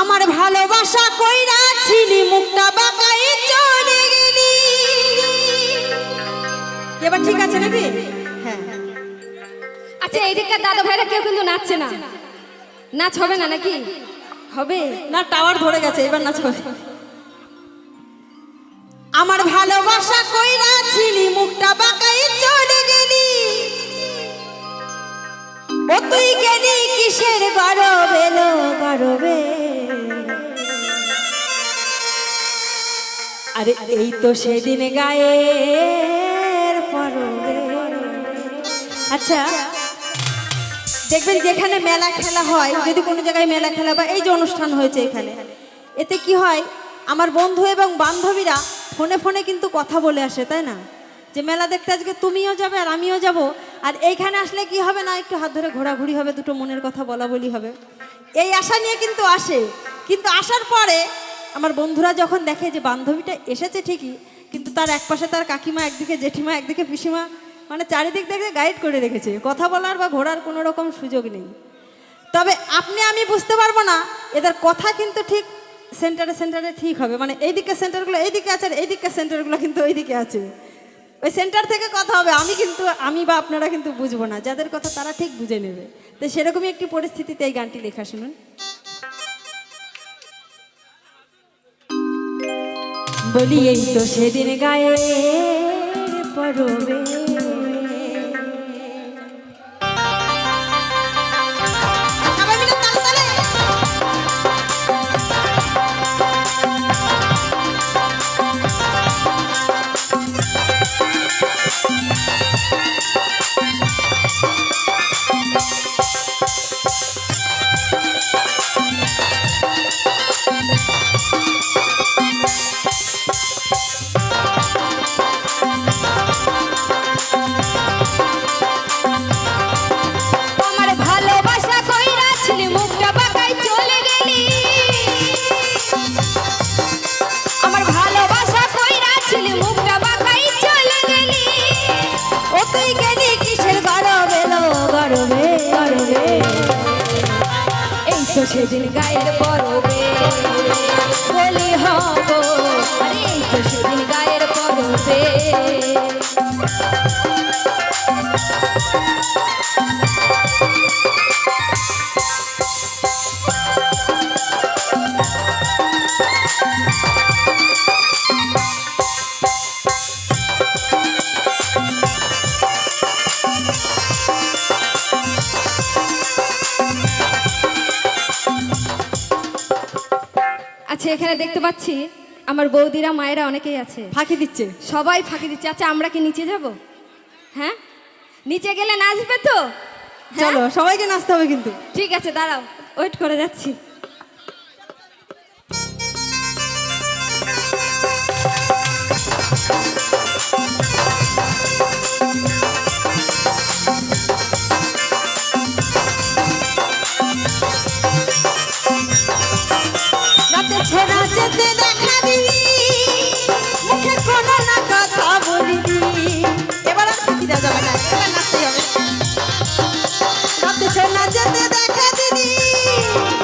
আমার ভালোবাসা কইরা ছিলি মুখটা বাঁকাই চলে গেলি। এবার ঠিক আছে নাকি? হ্যাঁ। আচ্ছা এইদিককার দাদা ভাইরা কেউ কিন্তু নাচছে না। নাচ হবে না নাকি? হবে। না টাওয়ার ধরে গেছে এবার না চলে আমার ভালোবাসা কইরা ছিলি মুখটা বাঁকাই চলে গেলি। ও তুই গেলি কিসের আরে এই তো সেদিন পরবে। আচ্ছা দেখবেন যেখানে মেলা খেলা হয়, যদি কোনো জায়গায় মেলা খেলা বা এই যে অনুষ্ঠান হয়েছে এখানে, এতে কি হয়, আমার বন্ধু এবং বান্ধবীরা ফোনে ফোনে কিন্তু কথা বলে আসে, তাই না? যে মেলা দেখতে আজকে তুমিও যাবে আর আমিও যাব, আর এইখানে আসলে কি হবে না, একটু হাত ধরে ঘোরাঘুরি হবে, দুটো মনের কথা বলা বলি হবে। এই আশা নিয়ে কিন্তু আসে, কিন্তু আসার পরে আমার বন্ধুরা যখন দেখে যে বান্ধবীটা এসেছে ঠিকই, কিন্তু তার এক পাশে তার কাকিমা একদিকে জেঠিমা একদিকে পিসিমা মানে চারিদিক থেকে গাইড করে রেখেছে। কথা বলার বা ঘোরার কোনো রকম সুযোগ নেই। তবে আপনি, আমি বুঝতে পারব না, এদের কথা কিন্তু ঠিক সেন্টারে সেন্টারে ঠিক হবে। মানে এইদিকে সেন্টারগুলো এইদিকে আছে আর এইদিকে সেন্টারগুলো কিন্তু ওইদিকে আছে। ওই সেন্টার থেকে কথা হবে, আমি কিন্তু, আমি বা আপনারা কিন্তু বুঝব না। যাদের কথা তারা ঠিক বুঝে নেবে। তো সেরকমই একটি পরিস্থিতিতে এই গানটি লেখা শুনুন। বলি তো সেদিন গায়ে পরবে তুই গেলি কিসের গরব এলো গরবে গরবে। এই তো সেদিন গায়ের পরবে, বলি হব। আরে এই তো সেদিন গায়ের পরবে। আচ্ছা এখানে দেখতে পাচ্ছি আমার বৌদিরা মায়েরা অনেকেই আছে। ফাঁকি দিচ্ছে। সবাই ফাঁকি দিচ্ছে। আচ্ছা আমরা কি নিচে যাব? হ্যাঁ? নিচে গেলে নাচবে তো? হ্যাঁ? চলো সবাইকে নাচতে হবে কিন্তু। ঠিক আছে দাঁড়াও। ওয়েট করে যাচ্ছি। নাচতে দেখে দিদি